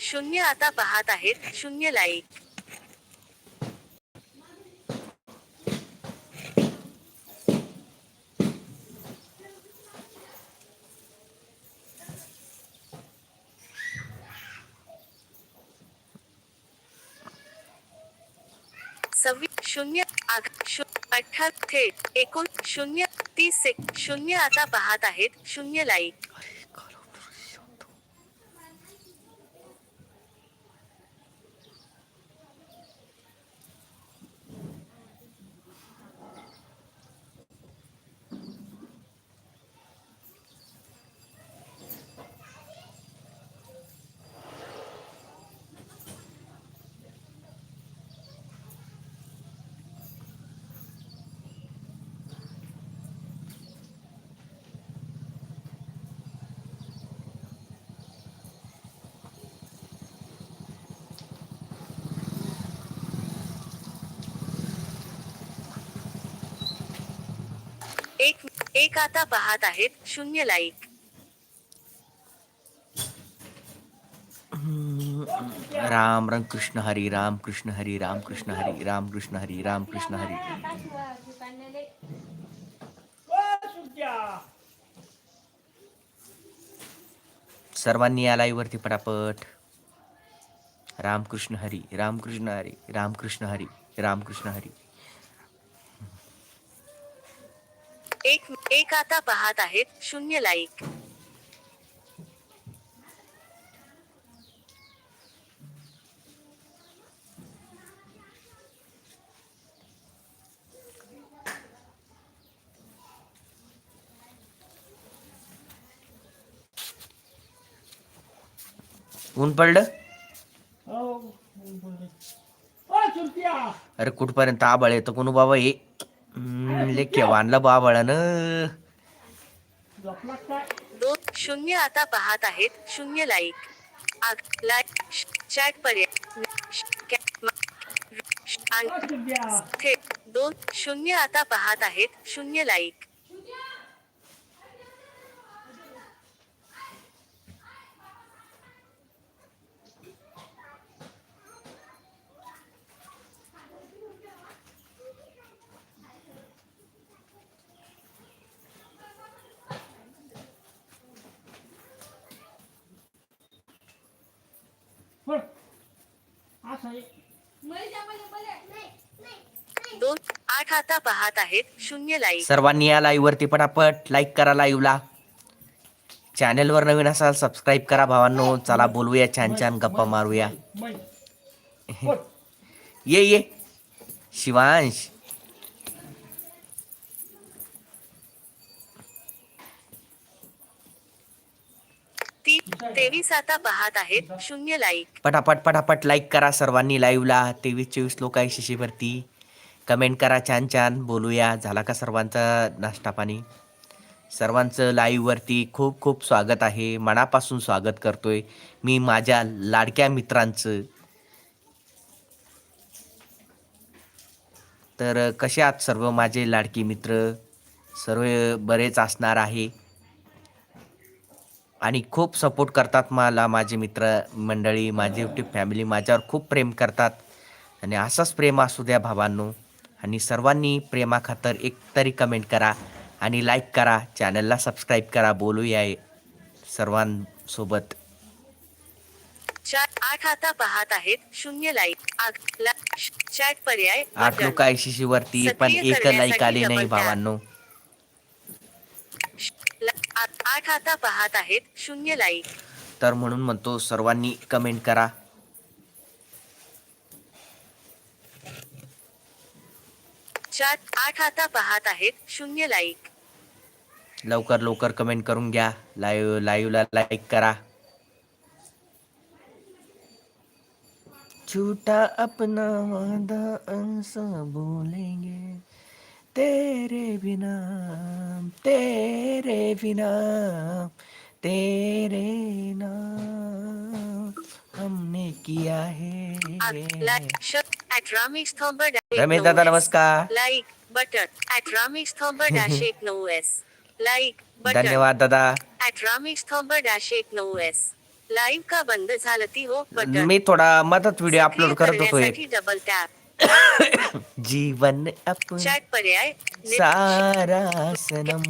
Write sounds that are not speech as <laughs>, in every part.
शून्य आता पाहत आहेत शून्य लाईक. सव्वीस शून्य आठ शू- अठरा थेट एकूण शून्य तीस शून्य आता पाहत आहेत शून्य लाईक. एक आता पाहत आहेत शून्य लाईक. राम राम कृष्ण हरी राम कृष्ण हरी राम कृष्ण हरी राम कृष्ण हरी राम कृष्ण हरी. सर्वांनी या लाईव्हवरती पटापट. रामकृष्ण हरी रामकृष्ण हरी रामकृष्ण हरी रामकृष्ण हरी. एक एक आता पाहत आहेत शून्य लाईक ऊन पडलं? अरे कुठपर्यंत आबाळ येतं कोण बाबा हे? हम्म, ले केव्हा आणलं बाबाळानं दोन शून्य आता पाहत आहेत शून्य लाईक आग लाईक चॅट पर्याय दोन शून्य आता पाहत आहेत शून्य लाईक दोन आठ आता पाहत आहेत शून्य लाईक सर्वांनी या लाईव्ह वरती पटापट लाईक करा लाईव्हला चॅनलवर नवीन असाल सबस्क्राईब करा भावांनो. चला बोलूया छान छान गप्पा मारूया. <laughs> ये ये. शिवांश. ती तेवीस आता पाहत आहेत शून्य लाईक पटापट पटापट लाईक करा सर्वांनी लाईव्हला तेवीस चोवीस लोक आहे शिशीवरती कमेंट करा छान छान. बोलूया. झाला का सर्वांचा नाश्ता पाणी? सर्वांचं लाईव्हवरती खूप खूप स्वागत आहे. मनापासून स्वागत करतोय मी माझ्या लाडक्या मित्रांचं. तर कसे आहात सर्व माझे लाडकी मित्र? सर्व बरेच असणार आहे. आणि खूप सपोर्ट करतात मला माझे मित्र मंडळी माझी युट्यूब फॅमिली माझ्यावर खूप प्रेम करतात. आणि असंच प्रेम असू द्या भावांनो. आणि सर्वांनी प्रेमाखातर एक तरी कमेंट करा आणि लाईक करा. चॅनलला सबस्क्राईब करा. बोलूया सर्वांसोबत. आठ आता पाहत आहेत. शून्य लाईक चॅट पर्याय आठ. लोक शिशीवरती पण एक लाईक आले नाही. भावांनो. आठ आता पाहत आहेत. शून्य लाईक तर म्हणून म्हणतो सर्वांनी कमेंट करा. चार आठ आता पाहत आहेत शून्य लाईक लवकर लवकर कमेंट करून घ्या. लाईव्ह लाईव्हला लाईक करा. झूठा अपना वादा ऐसा बोलेंगे। तेरे बिना तेरे बिना तेरे नाम हमने किया है। रामेश दादा नमस्कार लाईक बटन ॲट रामेश स्तंभ डॅश एक नऊ एस लाईक धन्यवाद दादा. ॲट रामेश स्तंभ डॅश एक नऊ एस लाईव्ह का बंद झालं ती हो बटन. मी थोडा मदत व्हिडिओ अपलोड करत होतो डबल टॅप जीवन अपन चॅट पर्याय सारा सनम.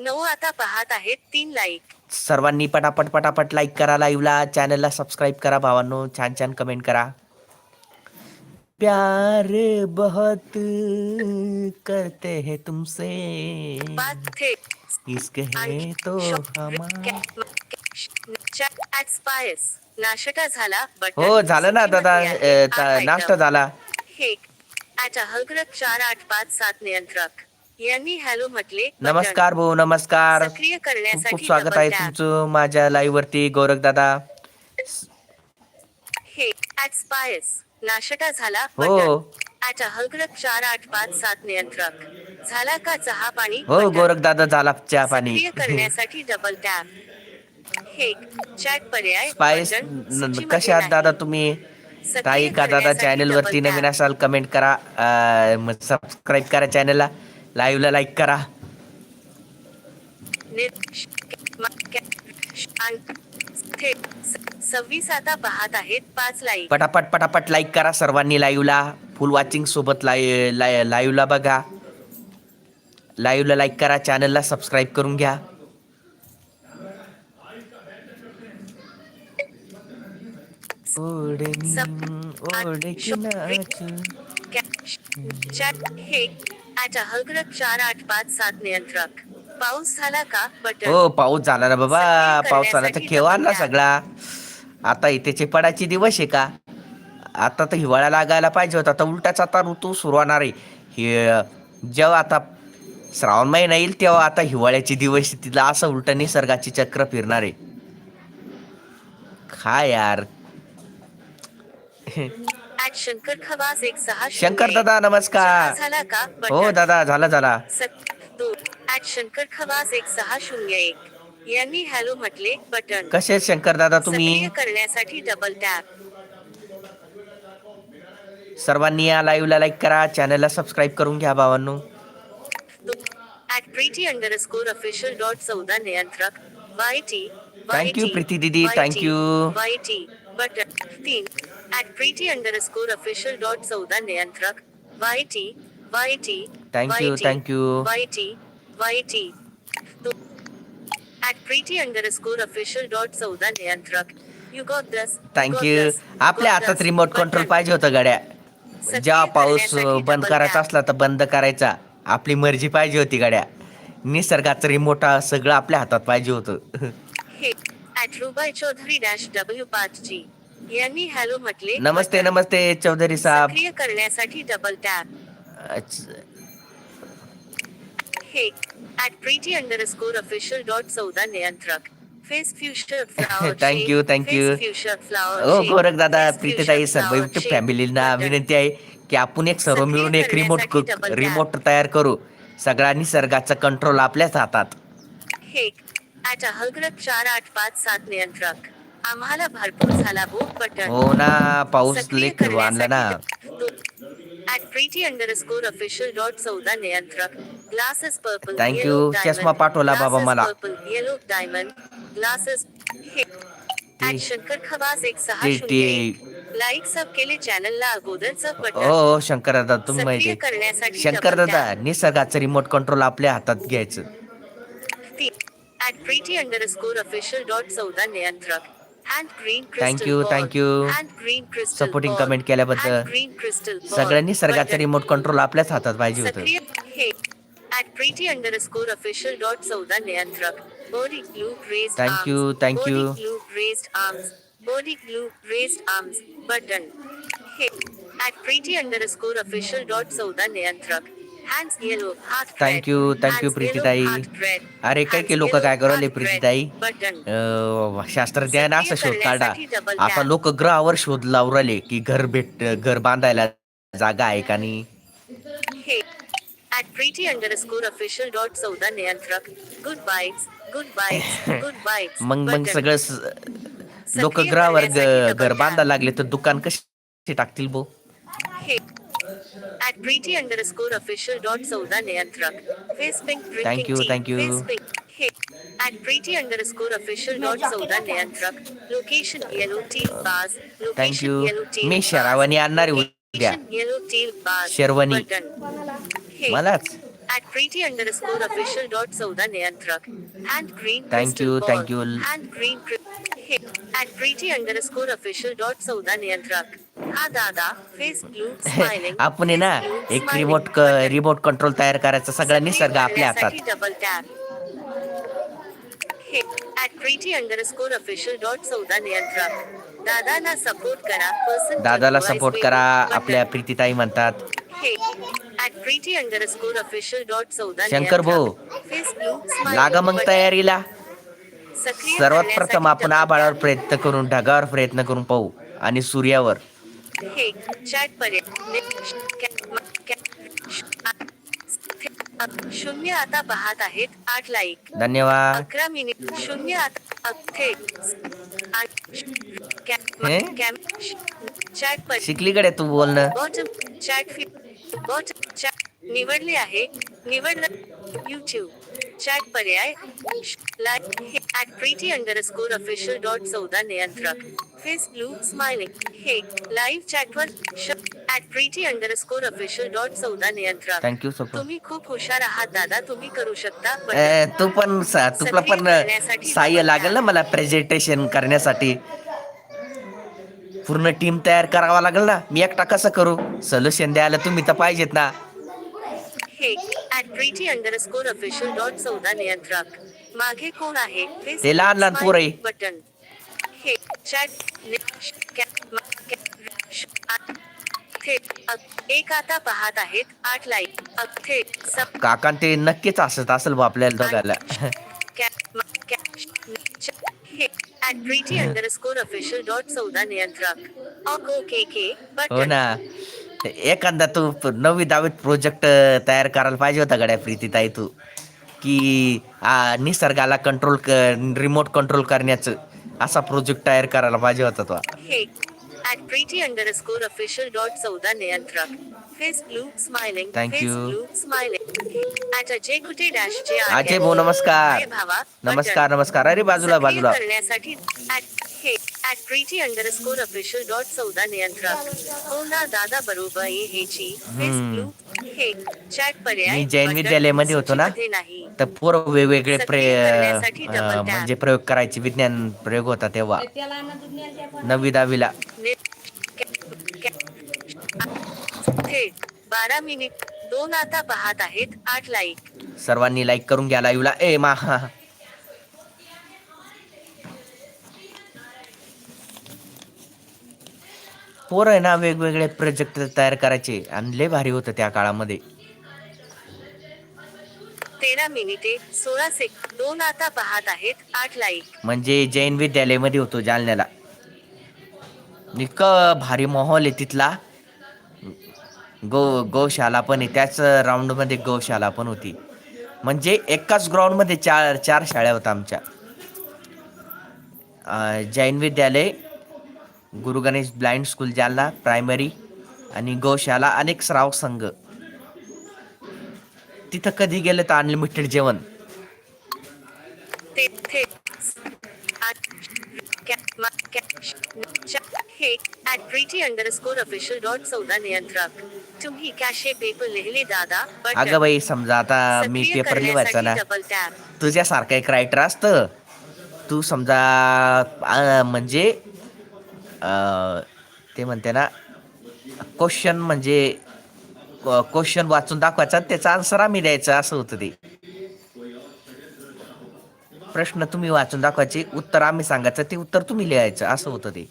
नऊ आता पाहत आहेत तीन लाईक सर्वांनी पटापट पटापट लाईक करा लाईव्हला चॅनलला सबस्क्राईब करा भावांनो. छान छान कमेंट करा. प्यार बहुत करते हैं तुमसे। इश्क है तो हमारा। नाश्ता झाला हो झालं ना दादा. नाश्ता झाला. चार आठ पाच सात नियंत्रक. यांनी हॅलो म्हटले. नमस्कार भाऊ नमस्कार सक्रिय करण्यासाठी खूप स्वागत आहे. तुमचं माझ्या लाईव्ह वरती गौरव दादा हे एक्सपायर्स नाश्ता झाला हो. ॲट हलग्रक चार आठ पाच सात नियंत्रक झाला का चहा पाणी हो. गोरख दादा झाला चहा पाणी करण्यासाठी डबल टॅप हे चॅट पर्याय सूचीमध्ये कसे आहात. दादा तुम्ही ताई का दादा चॅनल वरती नवीन. असाल कमेंट करा सबस्क्राईब करा चॅनलला लाईव्हला लाईक करा सव्वीस आता पाहत आहेत पाच लाईक पटापट पटापट लाईक करा सर्वांनी लाईव्हला फुल वॉचिंग सोबत लाईव्ह लाईव्हला बघा लाईव्हला लाईक करा चॅनलला सबस्क्राईब करून घ्या ओढणी ओढकी हे चार आठ पाच सात नियंत्रक. पाऊस झाला का? बटन. हो पाऊस झाला ना बाबा. सक्रिय पावसाला तर केव्हा tap. सगळा. आता इथे पडायचे दिवस आहे का? आता तर हिवाळा लागायला पाहिजे होता. आता उलटाच आता ऋतू सुरू होणार आहे. हे जेव्हा आता श्रावण महिना येईल तेव्हा आता हिवाळ्याचे दिवस तिला असं उलट निसर्गाची चक्र फिरणार आहे. काय यार. <laughs> ॲट शंकर खवास एक सहा शंकर. दादा नमस्कार झाला का हो दादा झाला झाला दोन ॲट शंकर खवास एक सहा शून्य एक यांनी हॅलो म्हटले बटन कसे शंकर दादा तुम्ही करण्यासाठी डबल टॅप सर्वांनी या लाईव्हला लाईक करा चॅनलला सबस्क्राईब करून घ्या भावांनो. At pretty underscore official dot चौदा नियंत्रक. Y T Thank you, Preeti दीदी, टी बटन तीन at pretty underscore official dot चौदा नियंत्रक Y T Y T Thank you, thank you. Y T Y T at pretty underscore official dot चौदा नियंत्रक you got दस thank you आपल्या हातात remote control पाहिजे होतं गाड्या. जेव्हा पाऊस बंद करायचा असला तर बंद करायचा. आपली मर्जी पाहिजे होती गाड्या. निसर्गाचं रिमोट सगळं आपल्या हातात पाहिजे होतं. हे at Rubai Chaudhary dash W पाच जी यांनी हॅलो म्हटले. नमस्ते नमस्ते चौधरी साहेब. सक्रिय करण्यासाठी डबल टॅप. हे pretty underscore official dot चौदा नियंत्रक. Face future flower Thank you, thank you. Future flower हो गोरख दादा प्रीतीताई सर्व युट्यूब फॅमिलींना विनंती आहे की आपण एक सर्व सक्रिय मिळून एक रिमोट करण्यासाठी double tap. रिमोट तयार करू. सगळा निसर्गाचा कंट्रोल आपल्याच हातात. हे चार आठ पाच सात नियंत्रक. आम्हाला भरपूर झाला बुक बटन हो ना पाऊस लेख आणला ना. At pretty underscore official dot चौदा नियंत्रक. Glasses purple Thank you. चष्मा पाठवला बाबा मला. Yellow diamond glasses Shankar Khawas एक सहा. लाईक सब केले चॅनलला अगोदरच हो हो शंकर दादा तुम्ही माहिती करण्यासाठी शंकर दादा निसर्गाचं रिमोट कंट्रोल आपल्या हातात घ्यायचं. At pretty underscore official dot चौदा नियंत्रक. Hand green Thank you, thank you. Hand green crystal Supporting comment केल्याबद्दल. ग्रीन क्रिस्टल सगळ्या निसर्गाचं रिमोट कंट्रोल आपल्याच हातात पाहिजे होतं. हे at pretty underscore official dot चौदा नियंत्रक बॉडी ग्लू रेस्ड Thank you, thank you, प्रीतीताई. अरे, काही काही लोकं काय करायले, प्रीतीताई? शास्त्रज्ञान असं शोध काढा. आता. लोक ग्रहावर शोध लावून राहिले की घर भेट घर बांधायला जागा आहे का नाही? <laughs> मग मग सगळं लोक ग्रहावर घर. बांधायला लागले तर दुकान कशी टाकतील बो? Hey at pretty underscore official dot चौदा नियंत्रक face pink Thank you, thank you. Hey at pretty underscore official dot चौदा नियंत्रक लोकेशन येलो टील बाज थँक्यू मी शरावणी आणणार आहे उद्या येलो टील बाज शेरवणी. हे मलाच At pretty underscore official dot चौदा नियंत्रक hand green Thank you, thank you. Green हे at pretty underscore official dot चौदा नियंत्रक हा दादा फेस ब्लू स्माइलिंग आपण आहे ना एक रिमोट रिमोट कंट्रोल तयार करायचा सगळा निसर्ग आपल्या हातात. Double tap at pretty underscore official dot चौदा नियंत्रक दादाला सपोर्ट करा पर्सन दादाला सपोर्ट करा आपल्या प्रीतीताई म्हणतात. शंकर भाऊ, लागा मग तयारीला सर्वात प्रथम आपण आबाळावर प्रयत्न करून ढगावर प्रयत्न करून पाहू आणि सूर्यावर शून्य आता पाहत आहेत आठ लाईक धन्यवाद अकरा मिनिट शून्य आता थेट पर शिकलीकडे तू बोलणं चॅट फी बॉटम चॅट निवडले आहे. निवडलं युट्यूब चॅट पर्याय. लाईक हे at pretty underscore official dot चौदा नियंत्रक फेस ब्लू स्माइलिंग हे live चॅटवर at pretty underscore official dot चौदा नियंत्रक थँक्यू सपोर्ट तुम्ही खूप हुशार आहात दादा. तुम्ही करू शकता तू पण सा- तुला पण सहाय्य लागेल ना मला प्रेझेंटेशन करण्यासाठी? पूर्ण टीम तयार करावा लागेल ना? मी एकटा कसं करू? सोल्युशन द्यायला तुम्ही तर पाहिजेत ना. हे अंडरस्कोर ऑफिशियल डॉट चौदा नियंत्रक. मागे कोण आहे? ते लहान लहान पोरं आहे. बटन हे एक आता पाहत आहेत आठ लाईक थेट सब काकान ते नक्कीच असत असेल बा आपल्याला दोघायला हे at pretty underscore official dot चौदा नियंत्रक ओके के हो बटन ना. एखादा तू प- नववी दहावीत प्रोजेक्ट तयार करायला पाहिजे होता गड्या प्रीतीताई तू? की आ, निसर्गाला कंट्रोल रिमोट कंट्रोल करण्याचं असा प्रोजेक्ट तयार करायला पाहिजे होता तो हे at pretty underscore official dot चौदा नियंत्रक face blue Thank face you. Blue smiling at Ajay कुठे डॅश जे आहे. अजय भाऊ नमस्कार भावा नमस्कार नमस्कार अरे बाजूला बाजूला करण्यासाठी at- at pretty underscore official dot चौदा नियंत्रक हो ना दादा बरोबर हे चॅट पर्याय मी जैन विद्यालयामध्ये होतो ना. सूचीमध्ये नाही तर पोरं वेगवेगळे प्रे सक्रिय करण्यासाठी double अं, tap. म्हणजे प्रयोग करायचे विज्ञान प्रयोग होता तेव्हा त्याला ना दुनियाच्या पण नववी दहावीला ने- कॅ- कॅ- थेट बारा मिनिट दोन आता पाहत आहेत आठ लाईक सर्वांनी लाईक करून घ्या लाईव्हला ए मा पोरं आहे ना वेगवेगळे प्रोजेक्ट तयार करायचे. आणि लय भारी होतं त्या काळामध्ये. तेरा मिनिटे सोळा सेक दोन आता पाहत आहेत आठ लाईक म्हणजे जैन विद्यालयामध्ये होतो जालन्याला. इतकं भारी माहोल आहे तिथला. गो गौशाला पण आहे. त्याच राऊंडमध्ये गौशाला पण होती. म्हणजे एकाच ग्राउंडमध्ये चार चार शाळा होत्या आमच्या. Jain Vidyalaya Guru Ganesh blind school Jalna primary आणि गौशाला अनेक सराव संघ. तिथं कधी गेलं तर अनलिमिटेड जेवण? हे तुम्ही पेपर लिहिले दादा. अगं बाई समजा आता मी पेपर लिवायचा ना. तुझ्यासारखं एक रायटर असतं. तू समजा म्हणजे ते म्हणते ना क्वेश्चन म्हणजे क्वेश्चन वाचून दाखवायचा त्याचा आन्सर आम्ही द्यायचा असं होतं ते. प्रश्न तुम्ही वाचून दाखवायचे उत्तर आम्ही सांगायचं ते उत्तर तुम्ही लिहायचं असं होतं ते.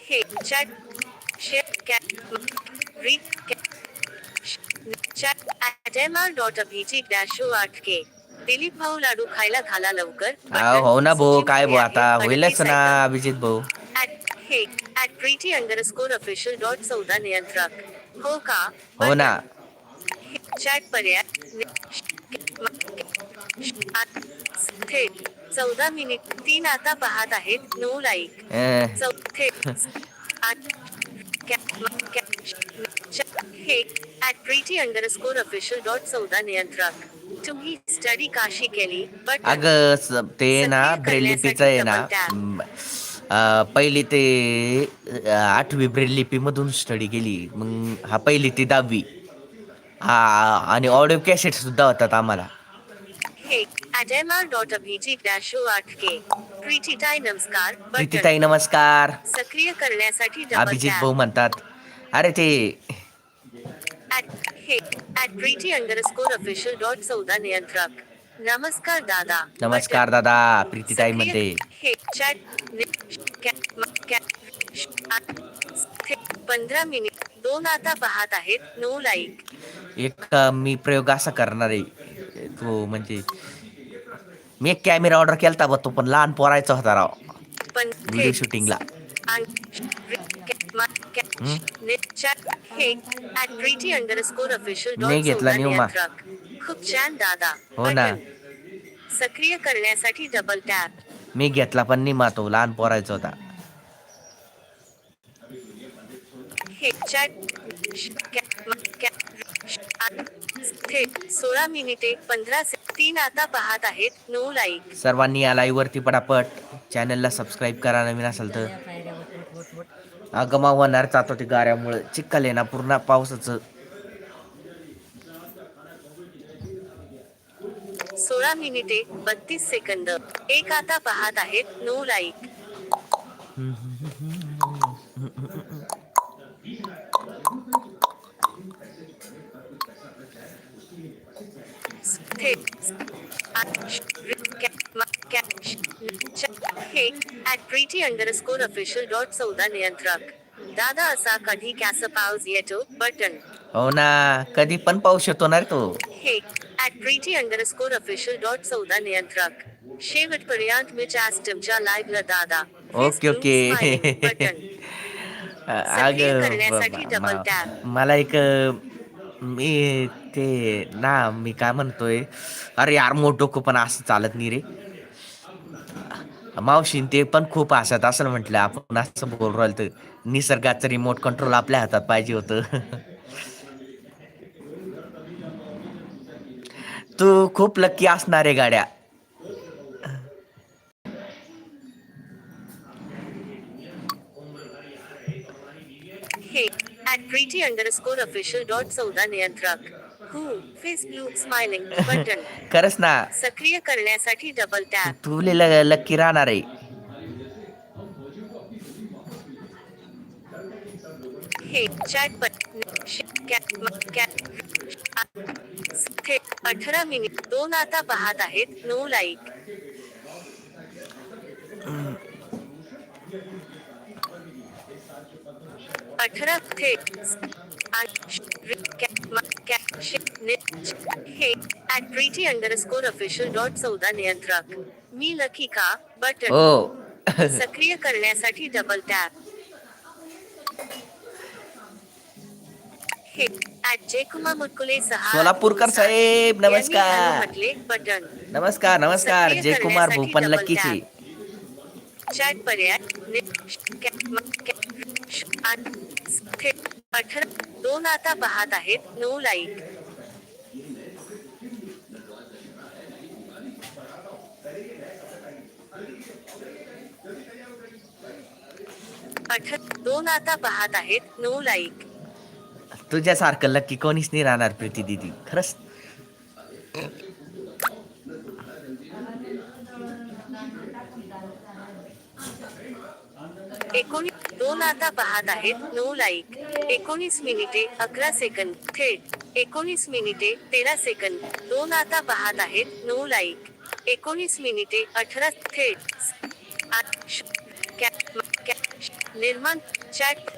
हे चॅट शेअर डॉट दिलीप भाऊ लाडू खायला घाला लवकर. हो ना भाऊ काय भाऊ आता? होईलच ना अभिजित भाऊ. ऍट हे at pretty underscore official dot चौदा नियंत्रक. हो का? हो ना. चॅट पर्याय. थेट चौदा मिनिट तीन आता पाहत आहेत. नऊ लाईक अं, चौथे. प्रीटी अंडरस्कोर ऑफिशियल डॉट चौदा नियंत्रक. तुम्ही स्टडी काशी केली बट अगं स- ते ना सक्रिय ब्रेल लिपीचं आहे ना पहिली ते आठवी ब्रेल लिपी मधून स्टडी केली. मग हा पहिली ती दहावी. हा आणि ऑडिओ कॅसेट सुद्धा होतात आम्हाला. प्रीतीताई नमस्कार सक्रिय करण्यासाठी अभिजित भाऊ म्हणतात. अरे ते हे प्रीती अंडरस्कोर ऑफिशियल डॉट चौदा नियंत्रक. नमस्कार दादा. नमस्कार. दादा. प्रीतीताई सक्रिय- म्हणते. चॅट पंधरा मिनिट दोन आता पाहत आहेत. नो लाईक एक अं, मी प्रयोग असा करणार आहे. तो म्हणजे मी एक कॅमेरा ऑर्डर केलता बघ तो पण लहान पोरायचा होता राव. पण व्हिडिओ शूटिंगला मी घेतला न्यू मा. खूप छान दादा हो ना. सक्रिय करण्यासाठी डबल टॅप मी घेतला पण नाही मा तो लहान पोरायचा होता हे चॅट सोळा मिनिटे पंधरा तीन आता पाहत आहेत नो लाईक सर्वांनी या लाईव्ह वरती पटापट चॅनलला सबस्क्राईब करा नवीन असेल तर अगमा होणार जातो ते गाऱ्यामुळे. चिखल येणार पूर्ण पावसाचं. सोळा मिनिटे बत्तीस सेकंद. एक आता पाहत आहेत नो लाईक थेट हे at pretty underscore official dot चौदा नियंत्रक दादा असा कधी कॅस पाऊस येतो बटन हो ना कधी पण पाऊस येतो ना रे तो हे at pretty underscore official dot चौदा नियंत्रक शेवटपर्यंत मी आज तुमच्या लाईव्हला दादा ओके ओके Facebook अग करण्यासाठी डबल tap. मला एक मी ते ना मी काय म्हणतोय? अरे यार मोठ डोकं पण असं चालत नाही रे. मावशीन ते पण खूप असत असं म्हटलं आपण असं बोल राहिलो तर निसर्गाचं रिमोट कंट्रोल आपल्या हातात पाहिजे होतं. तू खूप लक्की असणार आहे गाड्या. हे at pretty underscore official dot चौदा नियंत्रक. फेसबुक स्माइलिंग बटन खरंच ना. सक्रिय करण्यासाठी डबल टॅप तू लक्की राहणार आहे. हे चॅट अठरा मिनिट दोन आता पाहत आहेत. नो लाईक अठरा थेट अंडरस्कोर ऑफिशियल डॉट चौदा नियंत्रक मी लकी का बटन हो सक्रिय करण्यासाठी डबल टॅप हे ऍट जयकुमार मुटकुले सहा सोलापूरकर साहेब, यांनी नमस्कार. म्हटले बटन नमस्कार नमस्कार सक्रिय जयकुमार करण्यासाठी भूपन double लक्कीचे चॅट पर्याय नि- कॅ- म- कॅ- श- आठ- थेट अठरा दोन आता पाहत आहेत नऊ लाईक अठरा दोन आता पाहत आहेत नऊ लाईक तुझ्यासारखं लक्की कोणीच नाही राहणार प्रीती दिदी खरंच? एकोणीस दोन आता पाहत आहेत. नऊ लाईक. एकोणीस मिनिटे अकरा सेकंद. थेट. एकोणीस मिनिटे तेरा सेकंद. दोन आता पाहत आहेत. नऊ लाईक. एकोणीस मिनिटे अठरा थेट. निर्माण chat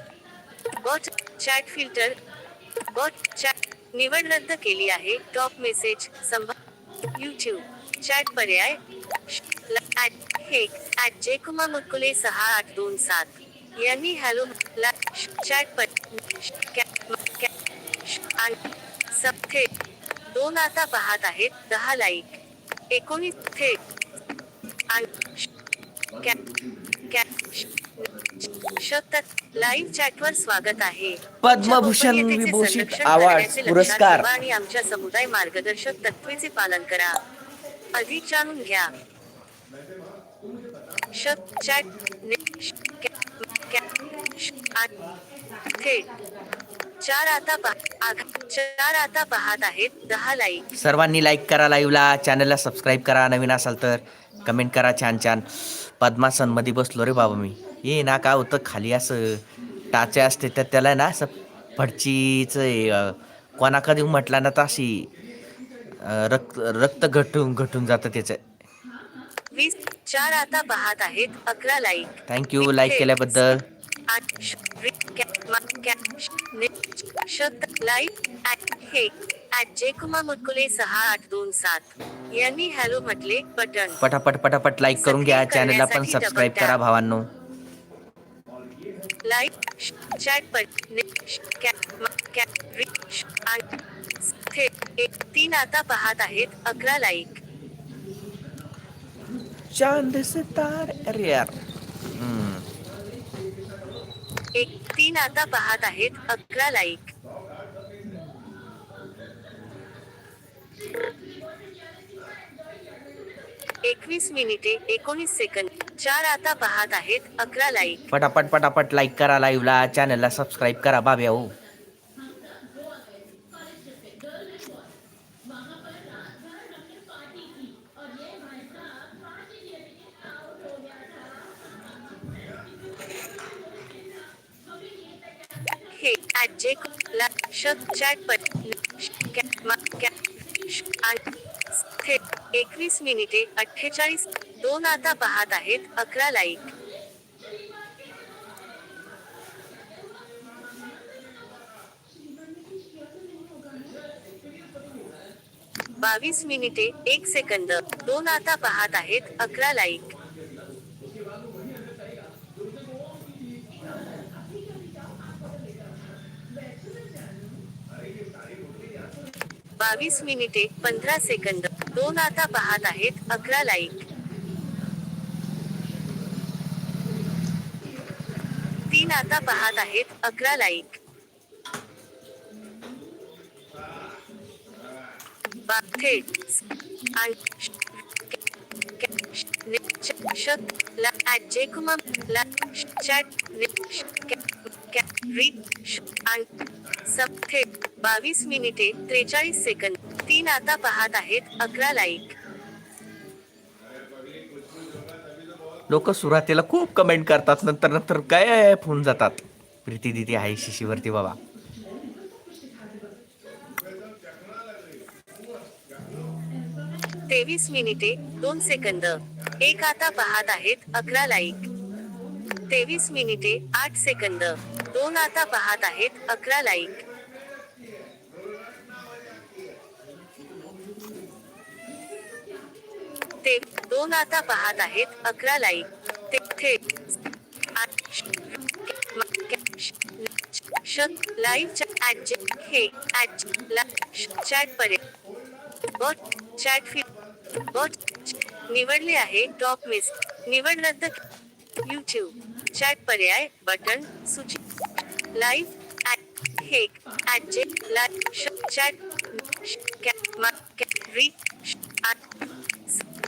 bot chat filter bot chat निवड रद्द केली आहे. टॉप मेसेज संभा युट्यूब. चॅट पर्याय. ल- ऍट ऍट जयकुमार मुटकुले सहा आठ दोन सात यांनी हॅलो ला चॅट आणि सब थेट दोन आता पाहत आहेत दहा लाईक एकोणीस थेट लाईव्ह चॅटवर स्वागत आहे. पद्मभूषण विभूषित आवाज पुरस्कार. आणि आमच्या समुदाय मार्गदर्शक तत्वेचे पालन करा. अधिक जाणून घ्या. चार आता चार आता पाहत आहेत. दहा लाईक सर्वांनी लाईक करा लाईव्हला चॅनलला सबस्क्राईब करा. नवीन असाल तर कमेंट करा छान छान. पद्मासनमध्ये बसलो रे बाबा मी. ये ना काय होतं खाली असं टाचे असते तर त्याला ना असं फडचीचं कोणा कधी म्हटलं ना तर अशी रक्त रक्त घटून घटून जातं त्याचं. वीस चार आता पाहत आहेत अकरा लाईक थँक्यू लाईक केल्याबद्दल. आठ श- रि- कॅ- मा- कॅ- श- ने- शत लाईक हे जेकुमा मुटकुले सहा आठ दोन सात. यांनी हॅलो म्हटले बटन पटापट पटापट लाईक करून घ्या चॅनलला पण सबस्क्राईब करा. भावांनो. लाईक चॅट एक तीन आता पाहत आहेत अकरा लाईक चांद सितार हम्म. एक तीन आता पाहत आहेत अकरा लाईक एकवीस मिनिटे एकोणीस सेकंद चार आता पाहत आहेत अकरा लाईक पटापट पटापट लाईक करा लाईव्हला चॅनलला सबस्क्राईब करा बाब्या हो. हे चॅट एकवीस मिनिटे अठ्ठेचाळीस दोन आता पाहत आहेत अकरा लाईक बावीस मिनिटे एक सेकंद दोन आता पाहत आहेत अकरा लाईक बावीस मिनिटे पंधरा सेकंद. दोन आता पाहत आहेत अकरा लाईक तीन आता पाहत आहेत अकरा लाईक थेट ने- श- ला बावीस मिनिटे त्रेचाळीस सेकंद. तीन आता पाहत आहेत अकरा लाईक. लोक सुरुवातीला खूप कमेंट करतात नंतर नंतर काय होऊन जातात. प्रीती दिदी आहे शिशीवरती बाबा. तेवीस मिनिटे दोन सेकंद. एक आता पाहत आहेत अकरा लाईक. तेवीस मिनिटे आठ सेकंद. दोन आता पाहत आहेत अकरा लाईक. ते दोन आता पाहत आहेत अकरा लाईक ते थेट म- कॅ- श- श- लाईव्ह ॲट जे हे ॲट ला श- चॅट पर्यंत बॉट चॅट फी बॉट निवडले आहे टॉप मिस निवड रद्द यूट्यूब चॅट पर्याय बटन सूची लाईव्ह ॲट हे ॲट जे लाईव्ह चॅट कॅ री श-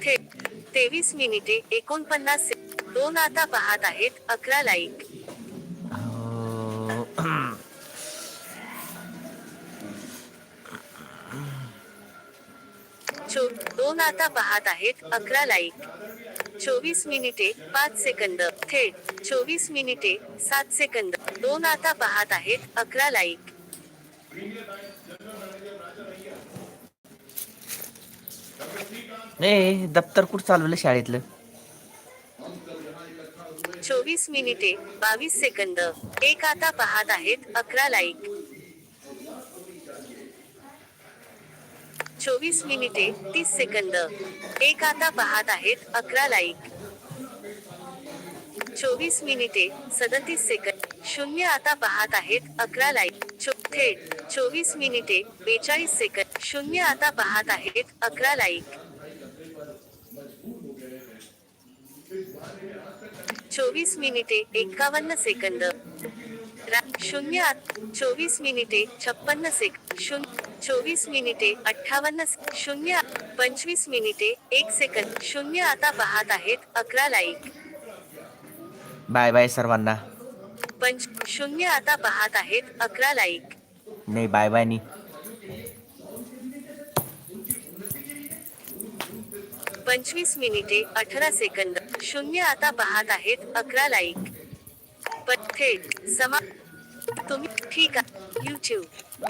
थेट तेवीस मिनिटे एकोणपन्नास दोन आता पाहत आहेत अकरा लाईक चो दोन आता पाहत आहेत अकरा लाईक चोवीस मिनिटे पाच सेकंद. थेट चोवीस मिनिटे सात सेकंद. दोन आता पाहत आहेत अकरा लाईक नाही दप्तर कुठं चालवलं शाळेतलं? चोवीस मिनिटे बावीस सेकंद. एक आता पाहत आहेत अकरा लाईक. चोवीस मिनिटे तीस सेकंद. एक आता पाहत आहेत अकरा लाईक. चोवीस मिनिटे सदतीस सेकंद. शून्य आता पाहत आहेत अकरा लाईक चो थेट चोवीस मिनिटे बेचाळीस सेकंद. शून्य आता पाहत आहेत अकरा लाईक चोवीस मिनिटे एकावन्न सेकंद. शून्य चोवीस मिनिटे छप्पन्न सेक शून्य चोवीस मिनिटे अठ्ठावन्न शून्य पंचवीस मिनिटे एक सेकंद. शून्य आता पाहत आहेत अकरा लाईक बाय बाय सर्वांना. पंच शून्य आता पाहत आहेत अकरा लाईक नाही बाय बाय नाही. पंचवीस मिनिटे अठरा सेकंद शून्य आता पाहत आहेत अकरा लाईक पण थेट समा तुम्ही ठीक आहे. युट्यूब